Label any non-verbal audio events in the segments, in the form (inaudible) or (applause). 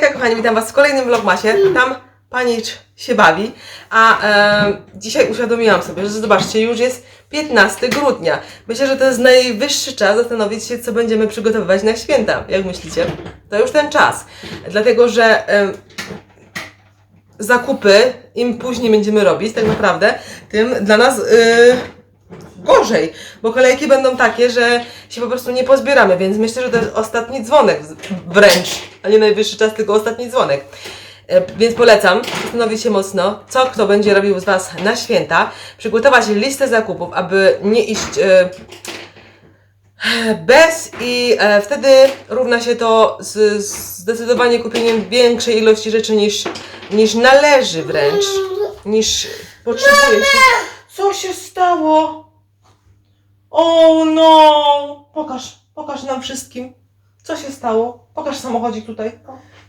Hejka kochani, witam Was w kolejnym vlogmasie. Tam panicz się bawi, a e, dzisiaj uświadomiłam sobie, że zobaczcie, już jest 15 grudnia. Myślę, że to jest najwyższy czas zastanowić się, co będziemy przygotowywać na święta. Jak myślicie? To już ten czas. Dlatego, że e, zakupy, im później będziemy robić, tak naprawdę, tym dla nas y, gorzej, bo kolejki będą takie, że się po prostu nie pozbieramy, więc myślę, że to jest ostatni dzwonek wręcz, a nie najwyższy czas, tylko ostatni dzwonek. E, Więc polecam zastanowić się mocno, co kto będzie robił z Was na święta, przygotować listę zakupów, aby nie iść e, bez i e, wtedy równa się to z, z zdecydowanie kupieniem większej ilości rzeczy niż, niż należy wręcz, niż potrzebuje się. Co się stało? O no! Pokaż, pokaż nam wszystkim. Co się stało? Pokaż samochodzik tutaj.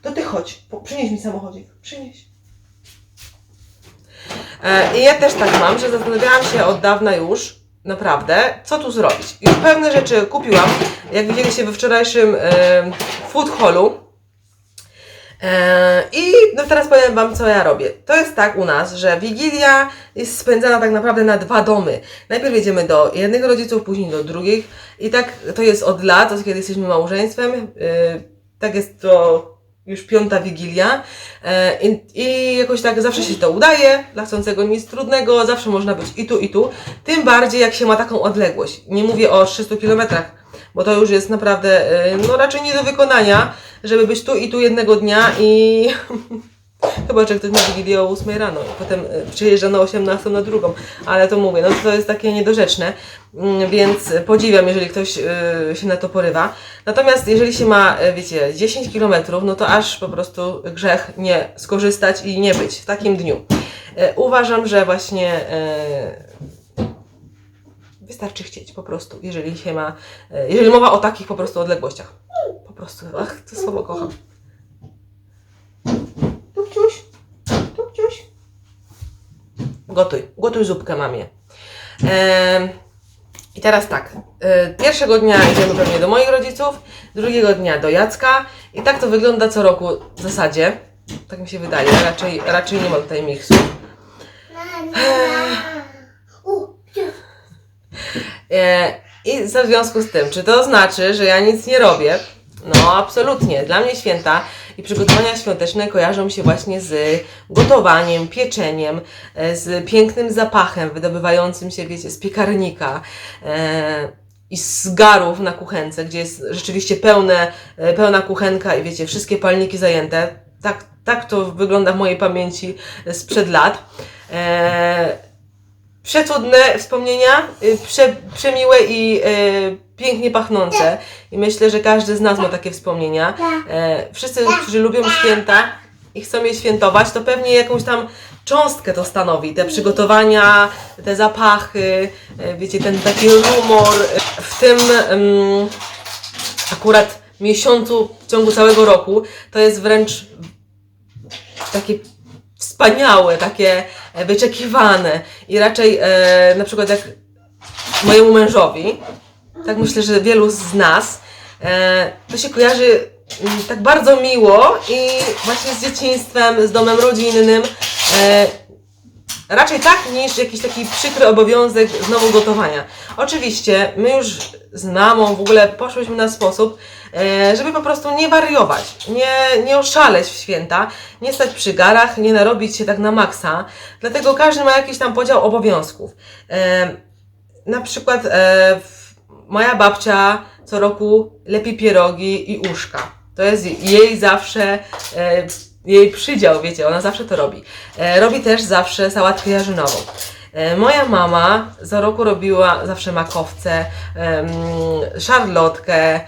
To ty chodź, po- przynieś mi samochodzik. Przynieś. E, I ja też tak mam, że zastanawiałam się od dawna już, naprawdę, co tu zrobić. Już pewne rzeczy kupiłam, jak widzieliście we wczorajszym e, food hallu. E, I no teraz powiem Wam, co ja robię. To jest tak u nas, że Wigilia jest spędzana tak naprawdę na dwa domy. Najpierw jedziemy do jednego rodziców, później do drugich. I tak to jest od lat, od kiedy jesteśmy małżeństwem. E, tak jest to już piąta Wigilia. E, i, I jakoś tak zawsze się to udaje. Dla chcącego nic trudnego, zawsze można być i tu, i tu. Tym bardziej, jak się ma taką odległość. Nie mówię o 300 kilometrach, bo to już jest naprawdę, e, no raczej nie do wykonania, żeby być tu i tu jednego dnia i (laughs) chyba, że ktoś ma Wigilię o 8 rano i potem e, przyjeżdża na 18 na drugą, ale to mówię, no to jest takie niedorzeczne, Mm, więc podziwiam, jeżeli ktoś e, się na to porywa. Natomiast jeżeli się ma, wiecie, 10 kilometrów, no to aż po prostu grzech nie skorzystać i nie być w takim dniu. Uważam, że właśnie Wystarczy chcieć po prostu, jeżeli się ma, e, jeżeli mowa o takich po prostu odległościach. Po prostu, ach, to słowo kocham. Tupciuś, tupciuś. Gotuj, gotuj zupkę mamie. Em, I teraz tak, e, pierwszego dnia idziemy pewnie do moich rodziców, drugiego dnia do Jacka i tak to wygląda co roku w zasadzie. Tak mi się wydaje, raczej, raczej nie ma tutaj miksu. E, I w związku z tym, czy to znaczy, że ja nic nie robię? No, absolutnie. Dla mnie święta i przygotowania świąteczne kojarzą się właśnie z gotowaniem, pieczeniem, e, z pięknym zapachem wydobywającym się, wiecie, z piekarnika. E, i z garów na kuchence, gdzie jest rzeczywiście pełne, e, pełna kuchenka i wiecie, wszystkie palniki zajęte. Tak, tak to wygląda w mojej pamięci sprzed lat. Przecudne wspomnienia, y, prze, przemiłe i y, pięknie pachnące. I myślę, że każdy z nas ma takie wspomnienia. E, wszyscy, którzy lubią święta i chcą je świętować, to pewnie jakąś tam cząstkę to stanowi. Te przygotowania, te zapachy, e, wiecie, ten taki rumor. W tym akurat miesiącu w ciągu całego roku to jest wręcz takie wspaniałe, takie e, wyczekiwane i raczej e, na przykład jak mojemu mężowi, tak myślę, że wielu z nas, e, to się kojarzy mm, tak bardzo miło i właśnie z dzieciństwem, z domem rodzinnym, e, raczej tak niż jakiś taki przykry obowiązek znowu gotowania. Oczywiście my już z mamą w ogóle poszłyśmy na sposób, żeby po prostu nie wariować, nie, nie oszaleć w święta, nie stać przy garach, nie narobić się tak na maksa. Dlatego każdy ma jakiś tam podział obowiązków. E, na przykład e, moja babcia co roku lepi pierogi i uszka. To jest jej zawsze e, jej przydział, wiecie, ona zawsze to robi. E, robi też zawsze sałatkę jarzynową. E, moja mama za roku robiła zawsze makowce, szarlotkę, e,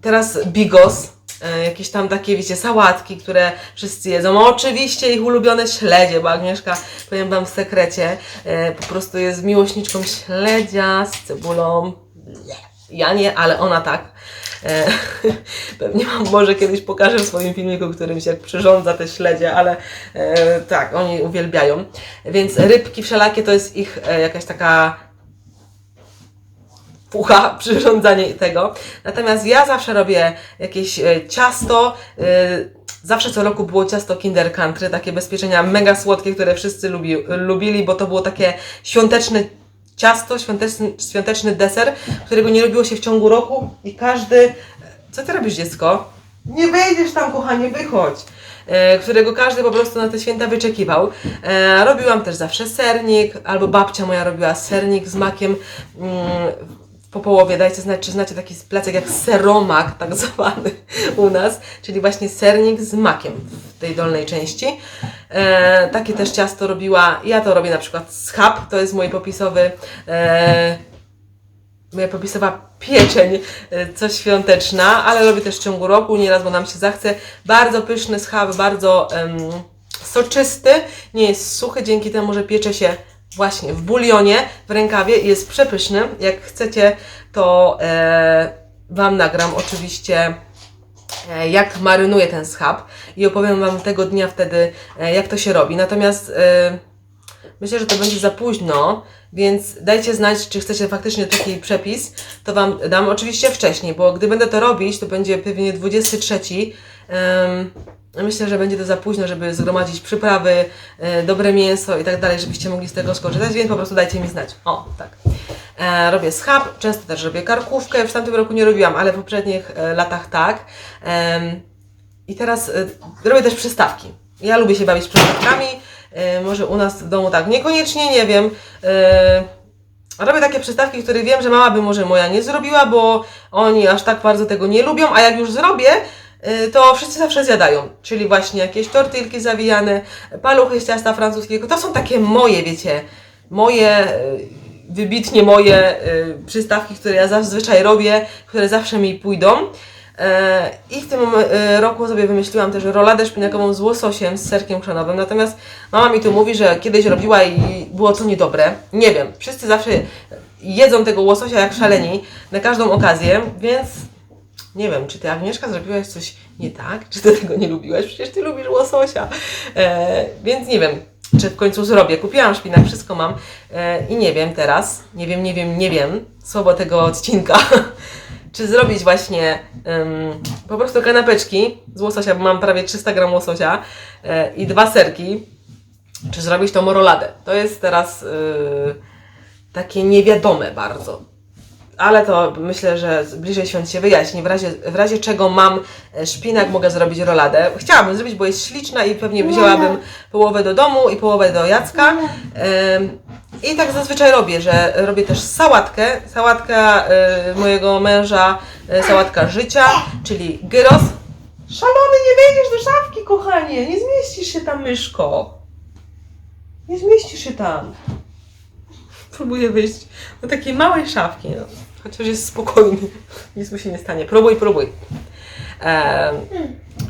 teraz bigos, e, jakieś tam takie, wiecie, sałatki, które wszyscy jedzą. Oczywiście ich ulubione śledzie, bo Agnieszka, powiem Wam w sekrecie, e, po prostu jest miłośniczką śledzia z cebulą. Ja nie, ale ona tak. E, (laughs) pewnie Wam może kiedyś pokażę w swoim filmiku, którymś jak przyrządza te śledzie, ale e, tak, oni uwielbiają. Więc rybki wszelakie to jest ich e, jakaś taka pucha (laughs) przyrządzanie tego. Natomiast ja zawsze robię jakieś e, ciasto. e, Zawsze co roku było ciasto Kinder Country, takie bezpieczenia mega słodkie, które wszyscy lubi, lubili, bo to było takie świąteczne ciasto, świąteczny, świąteczny deser, którego nie robiło się w ciągu roku i każdy... Co ty robisz, dziecko? Nie wejdziesz tam, kochanie, wychodź. E, którego każdy po prostu na te święta wyczekiwał. E, robiłam też zawsze sernik, albo babcia moja robiła sernik z makiem mm, po połowie. Dajcie znać, czy znacie taki placek jak seromak, tak zwany u nas, czyli właśnie sernik z makiem w tej dolnej części. E, takie też ciasto robiła, ja to robię na przykład schab, to jest mój popisowy e, moja popisowa pieczeń, e, coś świąteczna, ale robię też w ciągu roku, nieraz, bo nam się zachce. Bardzo pyszny schab, bardzo soczysty, nie jest suchy, dzięki temu, że piecze się właśnie w bulionie, w rękawie jest przepyszny. Jak chcecie, to e, Wam nagram oczywiście e, jak marynuję ten schab i opowiem Wam tego dnia wtedy, e, jak to się robi. Natomiast e, myślę, że to będzie za późno, więc dajcie znać, czy chcecie faktycznie taki przepis, to Wam dam oczywiście wcześniej, bo gdy będę to robić, to będzie pewnie 23. Em, Myślę, że będzie to za późno, żeby zgromadzić przyprawy, e, dobre mięso i tak dalej, żebyście mogli z tego skorzystać, więc po prostu dajcie mi znać. O, tak. E, robię schab, często też robię karkówkę, w tamtym roku nie robiłam, ale w poprzednich e, latach tak. Em, I teraz e, robię też przystawki. Ja lubię się bawić przystawkami, e, może u nas w domu tak, niekoniecznie, nie wiem. E, Robię takie przystawki, które wiem, że mama by może moja nie zrobiła, bo oni aż tak bardzo tego nie lubią, a jak już zrobię, to wszyscy zawsze zjadają. Czyli właśnie jakieś tortilki zawijane, paluchy z ciasta francuskiego. To są takie moje, wiecie, moje, y, wybitnie moje y, przystawki, które ja zazwyczaj robię, które zawsze mi pójdą. I w tym roku sobie wymyśliłam też roladę szpinakową z łososiem, z serkiem chrzanowym. Natomiast mama mi tu mówi, że kiedyś robiła i było to niedobre. Nie wiem, wszyscy zawsze jedzą tego łososia jak szaleni na każdą okazję, więc nie wiem, czy ty Agnieszka zrobiłaś coś nie tak? Czy ty tego nie lubiłaś? Przecież ty lubisz łososia. E, więc nie wiem, czy w końcu zrobię. Kupiłam szpinak, wszystko mam e, i nie wiem teraz. Nie wiem, nie wiem, nie wiem. Słowo tego odcinka. (laughs) czy zrobić właśnie po prostu kanapeczki z łososia, bo mam prawie 300 gram łososia e, i dwa serki, czy zrobić tą moroladę. To jest teraz y, takie niewiadome bardzo. Ale to myślę, że bliżej świąt się wyjaśni. W razie, w razie czego mam e, szpinak, mogę zrobić roladę. Chciałabym zrobić, bo jest śliczna i pewnie wzięłabym połowę do domu i połowę do Jacka. I tak zazwyczaj robię, że robię też sałatkę. Sałatka e, mojego męża, e, sałatka życia, czyli gyros. Szalony, nie wejdziesz do szafki, kochanie. Nie zmieścisz się tam, myszko. Nie zmieścisz się tam. Próbuję wyjść do takiej małej szafki, no. Chociaż jest spokojny, nic mu się nie stanie. Próbuj, próbuj. Em,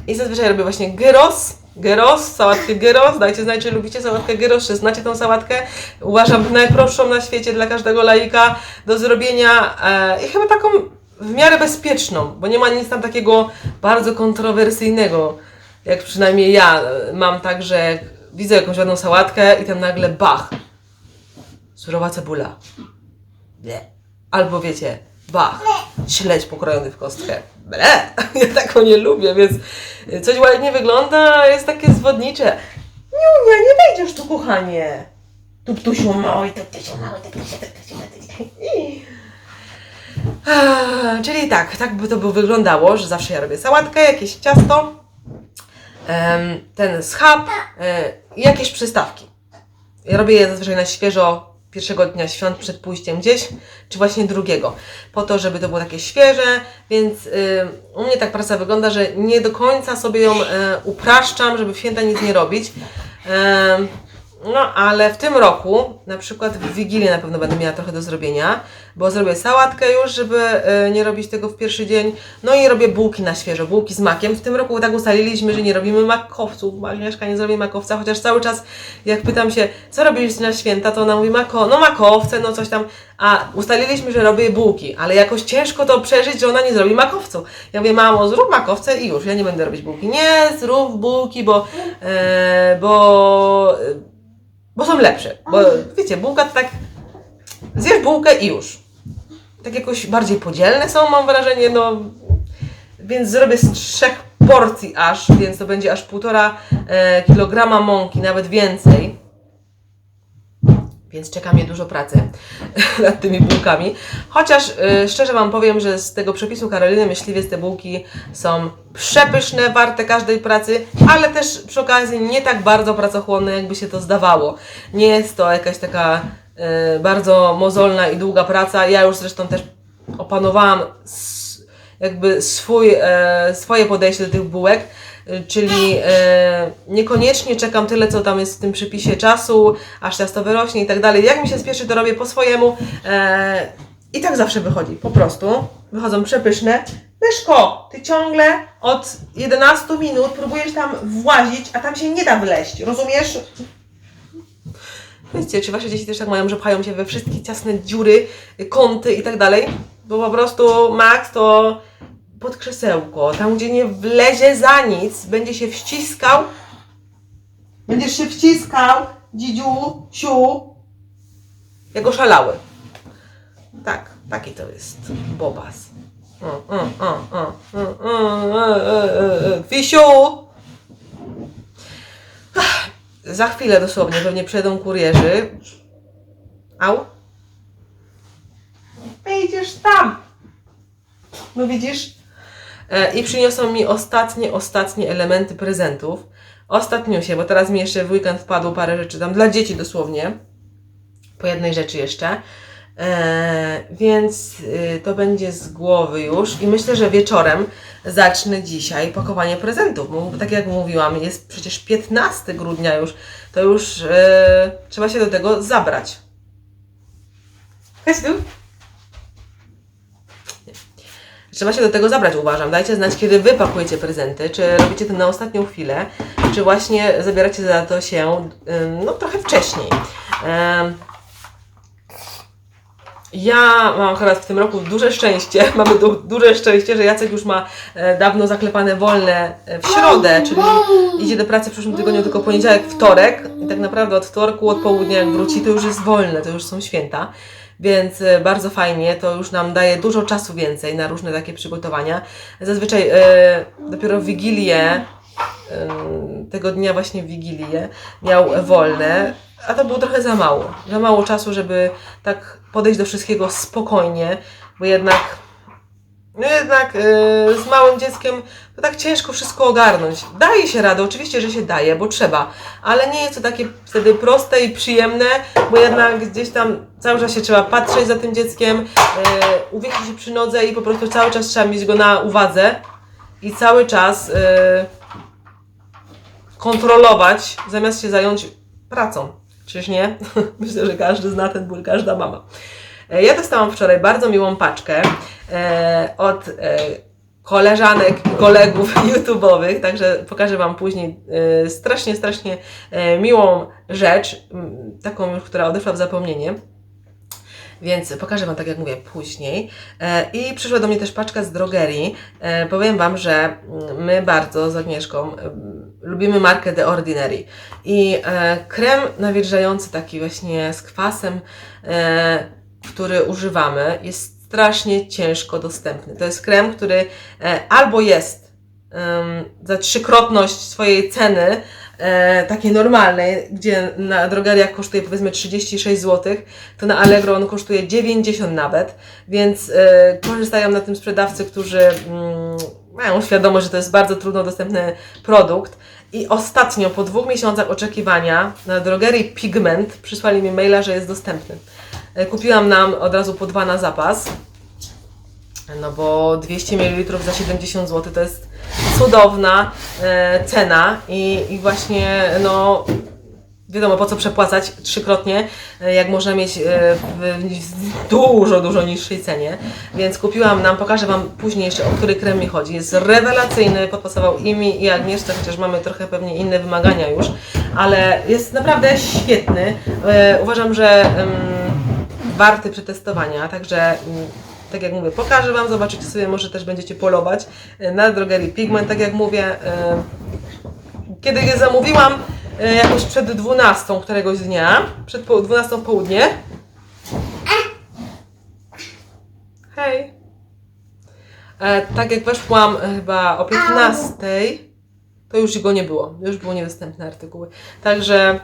I zazwyczaj robię właśnie gyros, gyros, sałatkę gyros. Dajcie znać, czy lubicie sałatkę gyros, czy znacie tą sałatkę. Uważam najprostszą na świecie dla każdego laika do zrobienia e, i chyba taką w miarę bezpieczną, bo nie ma nic tam takiego bardzo kontrowersyjnego, jak przynajmniej ja e, mam tak, że widzę jakąś ładną sałatkę i tam nagle bach, surowa cebula. Ble. Albo wiecie, bach, śledź pokrojony w kostkę. Ble. (laughs) Ja taką nie lubię, więc coś ładnie wygląda, jest takie zwodnicze. Niunia, nie wejdziesz tu, kochanie. Tuptusiu mały, tuptusiu mały, tuptusiu, tuptusiu, tuptusiu. I- Ah, Czyli tak, tak by to by wyglądało, że zawsze ja robię sałatkę, jakieś ciasto, ten schab e, jakieś przystawki. Ja robię je zazwyczaj na świeżo pierwszego dnia świąt przed pójściem gdzieś, czy właśnie drugiego, po to, żeby to było takie świeże, więc y, u mnie tak praca wygląda, że nie do końca sobie ją e, upraszczam, żeby w święta nic nie robić. No, ale w tym roku, na przykład w Wigilię na pewno będę miała trochę do zrobienia, bo zrobię sałatkę już, żeby e, nie robić tego w pierwszy dzień. No i robię bułki na świeżo, bułki z makiem. W tym roku tak ustaliliśmy, że nie robimy makowców. Agnieszka nie zrobi makowca, chociaż cały czas jak pytam się, co robisz na święta, to ona mówi mako, no makowce, no coś tam. A ustaliliśmy, że robię bułki, ale jakoś ciężko to przeżyć, że ona nie zrobi makowcu. Ja mówię, mamo, zrób makowce i już, ja nie będę robić bułki. Nie, zrób bułki, bo, e, bo, bo są lepsze. Bo wiecie, bułka to tak, zjesz bułkę i już. tak jakoś bardziej podzielne są, mam wrażenie, no więc zrobię z trzech porcji aż, więc to będzie aż półtora e, kilograma mąki, nawet więcej. Więc czeka mnie dużo pracy (laughs) nad tymi bułkami. Chociaż e, szczerze Wam powiem, że z tego przepisu Karoliny Myśliwiec te bułki są przepyszne, warte każdej pracy, ale też przy okazji nie tak bardzo pracochłonne, jakby się to zdawało. Nie jest to jakaś taka e, bardzo mozolna i długa praca. Ja już zresztą też opanowałam jakby swój, e, swoje podejście do tych bułek, e, czyli e, niekoniecznie czekam tyle, co tam jest w tym przypisie czasu, aż ciasto wyrośnie i tak dalej. Jak mi się spieszy, to robię po swojemu e, i tak zawsze wychodzi, po prostu. Wychodzą przepyszne. Myszko, ty ciągle od 11 minut próbujesz tam włazić, a tam się nie da wleźć, rozumiesz? Wiecie, czy wasze dzieci też tak mają, że pchają się we wszystkie ciasne dziury, kąty i tak dalej? Bo po prostu Max to pod krzesełko, tam gdzie nie wlezie za nic, będzie się wściskał. Będziesz się wciskał, dzidziu, siu, jako szalały. Tak, taki to jest bobas. Fisiu! Za chwilę dosłownie pewnie przyjdą kurierzy. Au. Wejdziesz tam. No widzisz? E, I przyniosą mi ostatnie, ostatnie elementy prezentów. Ostatniusie, bo teraz mi jeszcze w weekend wpadło parę rzeczy tam dla dzieci dosłownie. Po jednej rzeczy jeszcze. E, więc y, to będzie z głowy już i myślę, że wieczorem zacznę dzisiaj pakowanie prezentów. Bo tak jak mówiłam, jest przecież 15 grudnia już, to już e, trzeba się do tego zabrać. Chodź tu. Trzeba się do tego zabrać, uważam. Dajcie znać, kiedy Wy pakujecie prezenty. Czy robicie to na ostatnią chwilę, czy właśnie zabieracie za to się ym, no, trochę wcześniej. Ja mam akurat w tym roku duże szczęście, (laughs) mamy du duże szczęście, że Jacek już ma e, dawno zaklepane wolne e, w środę, czyli idzie do pracy w przyszłym tygodniu tylko poniedziałek, wtorek i tak naprawdę od wtorku, od południa jak wróci, to już jest wolne, to już są święta. Więc e, bardzo fajnie, to już nam daje dużo czasu więcej na różne takie przygotowania. Zazwyczaj e, dopiero w Wigilię, e, tego dnia właśnie w Wigilię, miał wolne, a to było trochę za mało. Za mało czasu, żeby tak podejść do wszystkiego spokojnie, bo jednak no jednak e, z małym dzieckiem to tak ciężko wszystko ogarnąć. Daje się radę, oczywiście, że się daje, bo trzeba, ale nie jest to takie wtedy proste i przyjemne, bo jednak gdzieś tam cały czas się trzeba patrzeć za tym dzieckiem, uwiekli się przy nodze i po prostu cały czas trzeba mieć go na uwadze i cały czas e, kontrolować, zamiast się zająć pracą. Czyż nie? (laughs) Myślę, że każdy zna ten ból, każda mama. E, Ja dostałam wczoraj bardzo miłą paczkę e, od e, koleżanek kolegów (laughs) YouTube'owych, także pokażę Wam później strasznie, strasznie miłą rzecz, taką już, która odeszła w zapomnienie. Więc pokażę Wam, tak jak mówię, później. E, I przyszła do mnie też paczka z drogerii. E, powiem Wam, że mm, my bardzo z Agnieszką em, lubimy markę The Ordinary. I e, krem nawilżający, taki właśnie z kwasem, e, który używamy, jest strasznie ciężko dostępny. To jest krem, który e, albo jest za trzykrotność swojej ceny, e, takiej normalnej, gdzie na drogeriach kosztuje powiedzmy 36 zł, to na Allegro on kosztuje 90 nawet, więc e, korzystają na tym sprzedawcy, którzy mm, mają świadomość, że to jest bardzo trudno dostępny produkt. I ostatnio, po dwóch miesiącach oczekiwania, na drogerii Pigment przysłali mi maila, że jest dostępny. E, Kupiłam nam od razu po dwa na zapas. No bo 200 ml za 70 zł to jest cudowna e, cena i, i właśnie no wiadomo po co przepłacać trzykrotnie, e, jak można mieć e, w, w dużo, dużo niższej cenie. Więc kupiłam nam, pokażę Wam później jeszcze o który krem mi chodzi. Jest rewelacyjny, podpasował i mi i Agnieszce, chociaż mamy trochę pewnie inne wymagania już, ale jest naprawdę świetny. E, uważam, że warty przetestowania, także tak jak mówię, pokażę Wam, zobaczycie sobie, może też będziecie polować e, na drogerii Pigment, tak jak mówię, e, kiedy je zamówiłam e, jakoś przed 12 któregoś dnia, przed po- 12 w południe, Hej. Tak jak weszłam chyba o 15, to już go nie było. Już były niedostępne artykuły. Także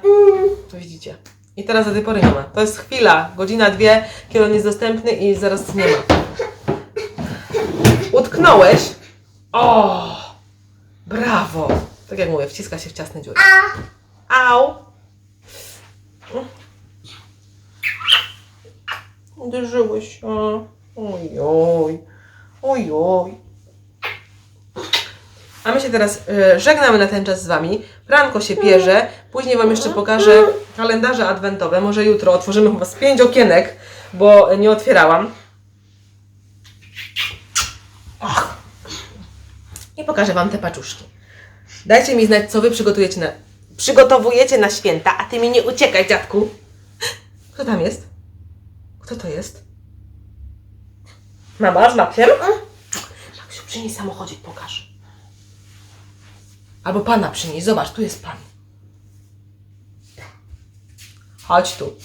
to widzicie. I teraz do tej pory nie ma. To jest chwila, godzina, dwie, kiedy on jest dostępny i zaraz nie ma. Utknąłeś. O! Brawo! Tak jak mówię, wciska się w ciasne dziury. Au! Uderzyłeś się. Ojoj. Ojoj. A my się teraz e, żegnamy na ten czas z Wami. Pranko się pierze. Później Wam jeszcze pokażę kalendarze adwentowe. Może jutro otworzymy chyba z pięć okienek, bo nie otwierałam. Och. I pokażę Wam te paczuszki. Dajcie mi znać, co Wy przygotujecie na, przygotowujecie na święta, a Ty mi nie uciekaj, dziadku. Kto tam jest? Kto to jest? Mama z Maksiem? Maksiu, przynieś samochodzik, pokaż. Albo pana przynieś, zobacz, tu jest pan. Chodź tu.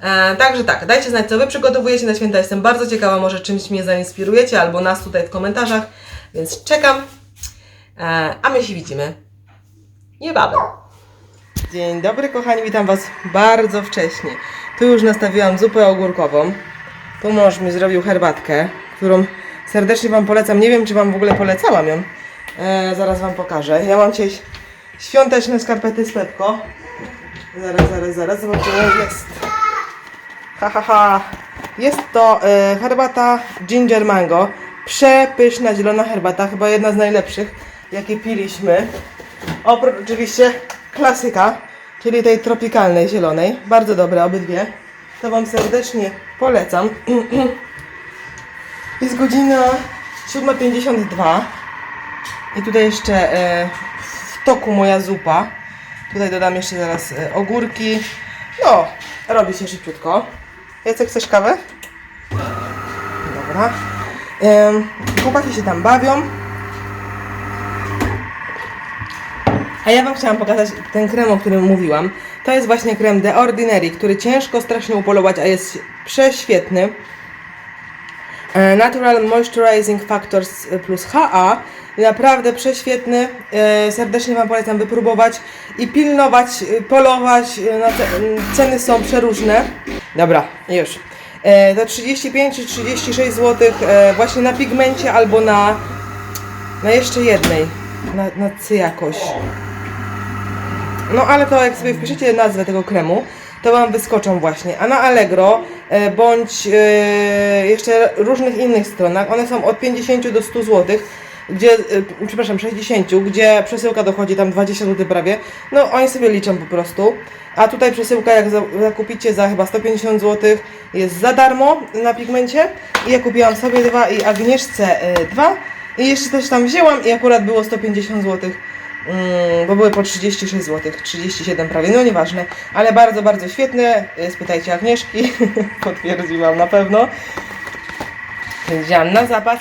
E, także tak, dajcie znać, co Wy przygotowujecie na święta. Jestem bardzo ciekawa, może czymś mnie zainspirujecie, albo nas tutaj w komentarzach, więc czekam. E, a my się widzimy niebawem. Dzień dobry, kochani, witam Was bardzo wcześnie. Tu już nastawiłam zupę ogórkową. Tu mąż mi zrobił herbatkę, którą serdecznie Wam polecam. Nie wiem, czy Wam w ogóle polecałam ją. E, zaraz Wam pokażę. Ja mam dzisiaj świąteczne skarpety z Pepko. Zaraz, zaraz, zaraz, zobaczymy, jest. Ha, ha, ha. Jest to e, herbata ginger mango. Przepyszna zielona herbata, chyba jedna z najlepszych, jakie piliśmy. Oprócz oczywiście klasyka, czyli tej tropikalnej zielonej. Bardzo dobre obydwie. To Wam serdecznie polecam. (clears throat) Jest godzina 7.52. I tutaj jeszcze e, w toku moja zupa. Tutaj dodam jeszcze zaraz e, ogórki. No, robi się szybciutko. Jacek, chcesz kawę? Dobra. Chłopaki się tam bawią. A ja Wam chciałam pokazać ten krem, o którym mówiłam. To jest właśnie krem The Ordinary, który ciężko strasznie upolować, a jest prześwietny. E, Natural Moisturizing Factors plus HA. Naprawdę prześwietny. E, Serdecznie Wam polecam wypróbować i pilnować, e, polować. m, ceny są przeróżne. Dobra, już. To 35 czy 36 zł właśnie na pigmencie albo na, na jeszcze jednej. Na, na jakoś. No ale to jak sobie wpiszecie nazwę tego kremu, to Wam wyskoczą właśnie. A na Allegro e, bądź e, jeszcze różnych innych stronach, one są od 50 do 100 zł, gdzie, e, przepraszam, 60, gdzie przesyłka dochodzi tam 20 zł prawie. No oni sobie liczą po prostu. A tutaj przesyłka jak za- zakupicie za chyba 150 zł jest za darmo na pigmencie. I ja kupiłam sobie dwa i Agnieszce dwa. I jeszcze coś tam wzięłam i akurat było 150 zł. Mm, bo były po 36 zł, 37 prawie, no nieważne, ale bardzo, bardzo świetne. Y, Spytajcie Agnieszki, (laughs) potwierdziłam na pewno. Wziąłam na zapas.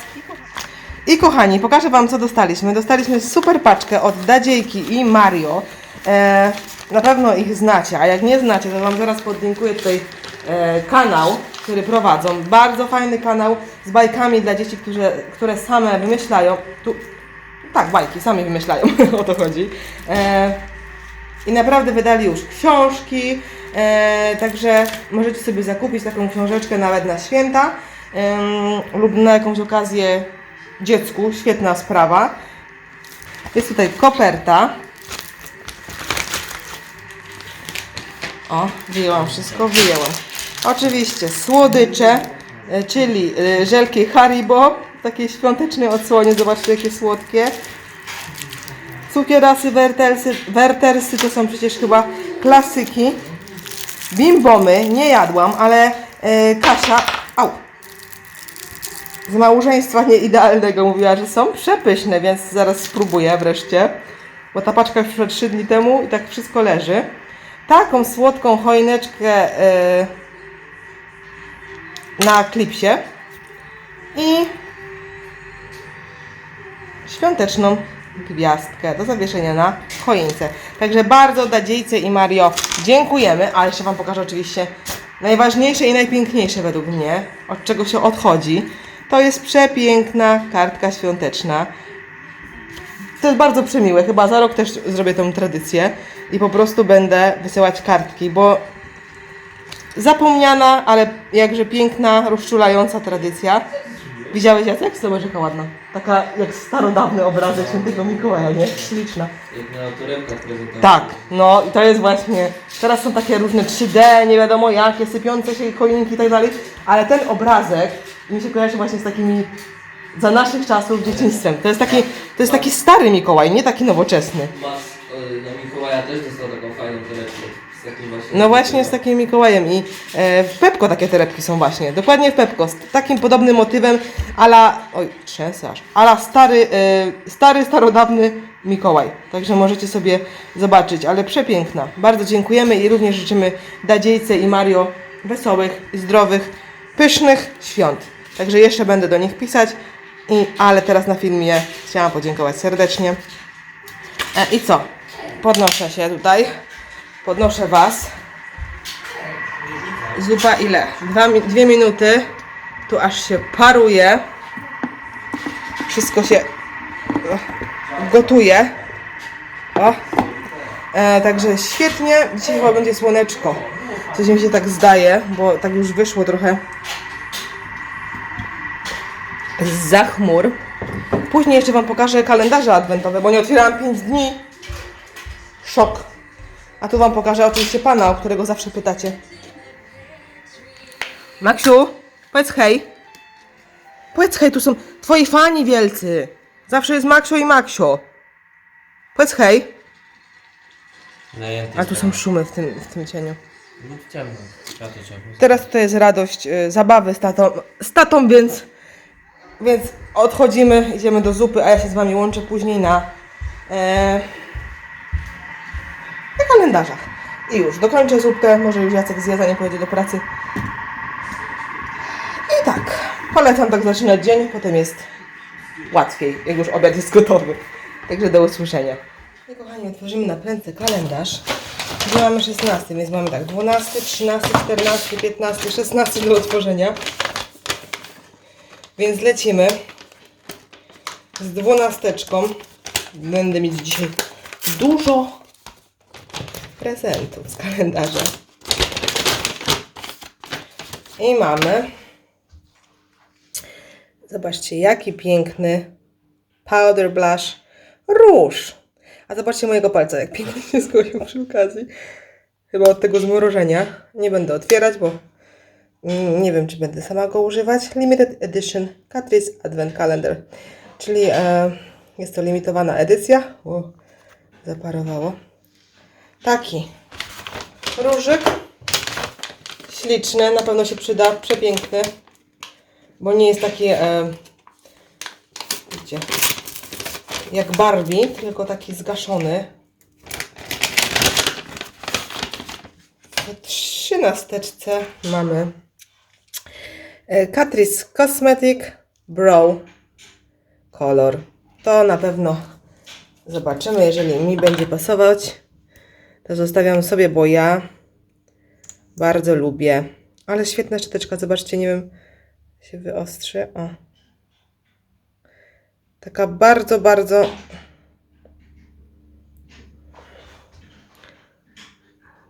I kochani, pokażę Wam co dostaliśmy. Dostaliśmy super paczkę od Dadziejki i Mario. E, na pewno ich znacie, a jak nie znacie, to Wam zaraz podlinkuję tutaj e, kanał, który prowadzą. Bardzo fajny kanał z bajkami dla dzieci, które, które same wymyślają. Tu, tak, bajki, sami wymyślają, (laughs) o to chodzi. E, I naprawdę wydali już książki, e, także możecie sobie zakupić taką książeczkę nawet na święta em, lub na jakąś okazję dziecku. Świetna sprawa. Jest tutaj koperta. O, wyjęłam wszystko, wyjęłam. Oczywiście słodycze, e, czyli e, żelki Haribo, takiej świątecznej odsłonie, zobaczcie jakie słodkie. Cukierasy, wertersy, wertersy to są przecież chyba klasyki. Bimbomy nie jadłam, ale e, Kasia, au, z małżeństwa nieidealnego mówiła, że są przepyszne, więc zaraz spróbuję wreszcie. Bo ta paczka już przed 3 dni temu i tak wszystko leży. Taką słodką choineczkę e, na klipsie i świąteczną gwiazdkę do zawieszenia na choince. Także bardzo Dadziejce i Mario dziękujemy, a jeszcze Wam pokażę oczywiście najważniejsze i najpiękniejsze według mnie, od czego się odchodzi. To jest przepiękna kartka świąteczna. To jest bardzo przemiłe. Chyba za rok też zrobię tą tradycję i po prostu będę wysyłać kartki, bo zapomniana, ale jakże piękna, rozczulająca tradycja. Widziałeś Jacek? Zobacz jaka ładna. Taka jak starodawny obrazek świętego Mikołaja, nie? Śliczna. Jak na prezentacji. Tak, no i to jest właśnie, teraz są takie różne 3D, nie wiadomo jakie, sypiące się choinki i tak dalej, ale ten obrazek mi się kojarzy właśnie z takimi za naszych czasów dzieciństwem. To jest taki, to jest taki stary Mikołaj, nie taki nowoczesny. Mas, y, na Mikołaja też dostał taką fajną torebkę. Z takim właśnie... No właśnie z takim Mikołajem i e, w Pepko takie torebki są właśnie, dokładnie w Pepko, z takim podobnym motywem ala, oj trzęsę aż, ala stary, e, stary, starodawny Mikołaj. Także możecie sobie zobaczyć, ale przepiękna. Bardzo dziękujemy i również życzymy Dadziejce i Mario wesołych, zdrowych, pysznych świąt. Także jeszcze będę do nich pisać, i, ale teraz na filmie chciałam podziękować serdecznie. E, I co? Podnoszę się tutaj. Podnoszę Was. Zupa ile? Dwa, dwie minuty. Tu aż się paruje. Wszystko się e, gotuje. O. E, także świetnie. Dzisiaj chyba będzie słoneczko. Coś mi się tak zdaje, bo tak już wyszło trochę za chmur. Później jeszcze Wam pokażę kalendarze adwentowe, bo nie otwierałam 5 dni. Szok. A tu Wam pokażę oczywiście pana, o którego zawsze pytacie. Maksiu, powiedz hej. Powiedz hej, tu są twoi fani wielcy. Zawsze jest Maksio i Maksio. Powiedz hej. Najęty A tu są szumy w tym, w tym cieniu. No ciemno. Światło ciemno. Teraz tutaj jest radość y, zabawy z tatą, z tatą więc, więc odchodzimy, idziemy do zupy, a ja się z Wami łączę później na, e, kalendarzach. I już, dokończę zupkę, może już Jacek zje, zanim pojedzie do pracy. I tak, polecam tak zaczynać dzień, potem jest łatwiej, jak już obiad jest gotowy. Także do usłyszenia. I kochani, otworzymy na prędce kalendarz. Gdzie mamy 16, więc mamy tak 12, 13, 14, 15, 16 do otworzenia. Więc lecimy z dwunasteczką. Będę mieć dzisiaj dużo prezentów z kalendarza. I mamy. Zobaczcie, jaki piękny powder blush róż. A zobaczcie mojego palca, jak pięknie się zgolił przy okazji. Chyba od tego zmrożenia. Nie będę otwierać, bo nie wiem, czy będę sama go używać. Limited Edition Catrice Advent Calendar. Czyli e, jest to limitowana edycja. O, zaparowało. Taki różyk. Śliczny, na pewno się przyda. Przepiękny. Bo nie jest taki... E, gdzie? jak Barbie, tylko taki zgaszony. W trzynasteczce mamy e, Catrice Cosmetic Brow Color. To na pewno zobaczymy, jeżeli mi będzie pasować. To zostawiam sobie, bo ja bardzo lubię. Ale świetna szczoteczka, zobaczcie, nie wiem, się wyostrzy. O. Taka bardzo, bardzo.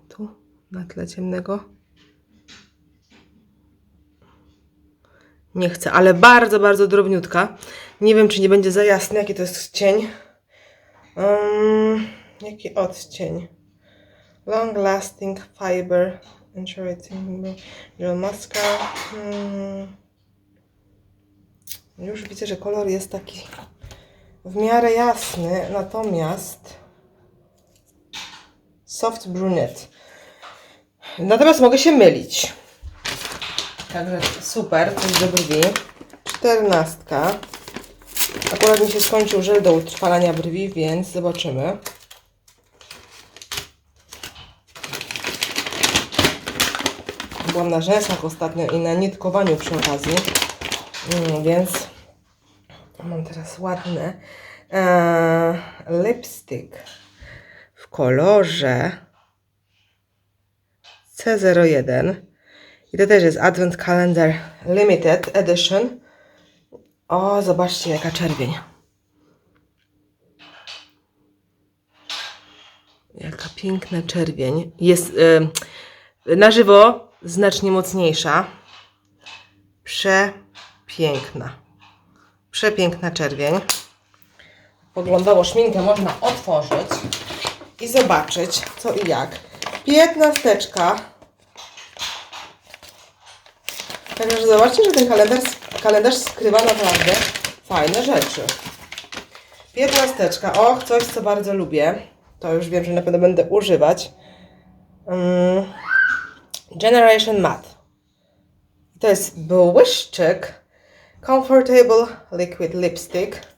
Tu na tle ciemnego. Nie chcę, ale bardzo, bardzo drobniutka. Nie wiem, czy nie będzie za jasny, jaki to jest cień. Um, jaki odcień? Long lasting fiber. Insulating gel mascara. Hmm. Już widzę, że kolor jest taki w miarę jasny, natomiast soft brunette. Natomiast mogę się mylić. Także super, jest do brwi. Czternastka. Akurat mi się skończył żel do utrwalania brwi, więc zobaczymy. Byłam na rzęsach ostatnio i na nitkowaniu przy okazji. Mm, więc mam teraz ładny e, lipstick w kolorze C01 i to też jest Advent Calendar Limited Edition O, zobaczcie jaka czerwień. Jaka piękna czerwień. Jest e, na żywo znacznie mocniejsza. Przepiękna. Przepiękna czerwień. Poglądało szminkę można otworzyć i zobaczyć co i jak. Piętnasteczka. Także zobaczcie, że ten kalendarz, kalendarz skrywa naprawdę fajne rzeczy. Piętnasteczka. Och, coś co bardzo lubię. To już wiem, że na pewno będę używać. Mm. Generation Matte. To jest błyszczyk Comfortable Liquid Lipstick.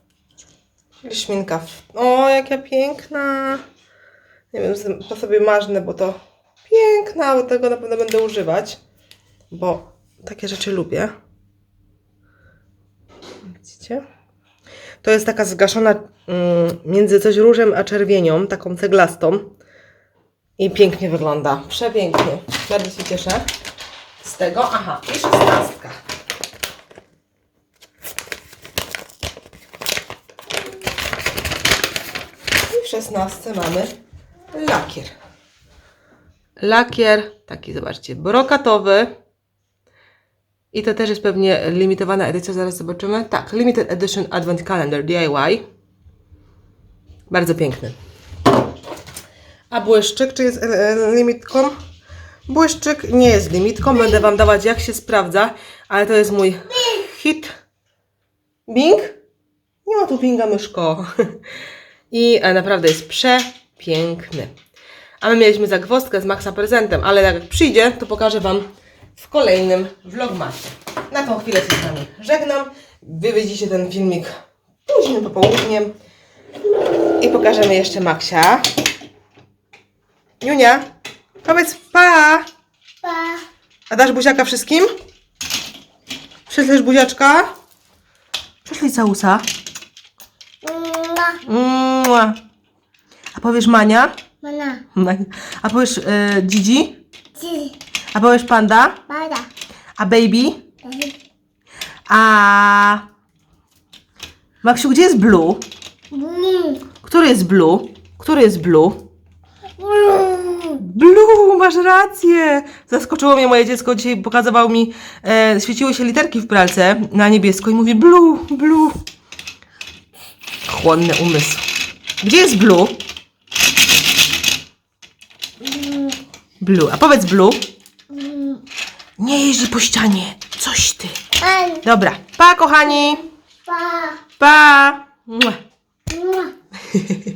W... O, jaka piękna. Nie wiem, to sobie marznę, bo to piękna, bo tego na pewno będę używać. Bo takie rzeczy lubię. Widzicie? To jest taka zgaszona mm, między coś różem a czerwienią, taką ceglastą. I pięknie wygląda. Przepięknie. Bardzo się cieszę z tego. Aha, i szesnastka. I w szesnastce mamy lakier. Lakier, taki zobaczcie, brokatowy. I to też jest pewnie limitowana edycja, zaraz zobaczymy. Tak, Limited Edition Advent Calendar DIY. Bardzo piękny. A błyszczyk, czy jest e, e, limitką? Błyszczyk nie jest limitką, będę Wam dawać jak się sprawdza, ale to jest mój hit. Bing? Nie ma tu Binga, myszko. (laughs) I e, naprawdę jest przepiękny. A my mieliśmy zagwozdkę z Maxa prezentem, ale jak przyjdzie, to pokażę Wam w kolejnym vlogmasie. Na tą chwilę się z Wami żegnam. Wy widzicie ten filmik późnym popołudniem. I pokażemy jeszcze Maxia. Junia, powiedz pa! Pa. A dasz buziaka wszystkim? Prześlesz buziaczka? Prześlij całusa. Ma. Mua. A powiesz Mania? Mana. Mania. A powiesz e, Gigi? Ci. A powiesz Panda? Pada. A Baby? Baby. A... Maksiu, gdzie jest Blue? Blue. Który jest Blue? Który jest Blue? Blue. Blue, masz rację! Zaskoczyło mnie moje dziecko, dzisiaj pokazywał mi, e, świeciły się literki w pralce na niebiesko i mówi Blue, Blue. Chłonny umysł. Gdzie jest Blue? Blue, a powiedz Blue. Nie jeździ po ścianie. Coś ty. Dobra, pa kochani. Pa. Pa. Mua. Ma. (laughs)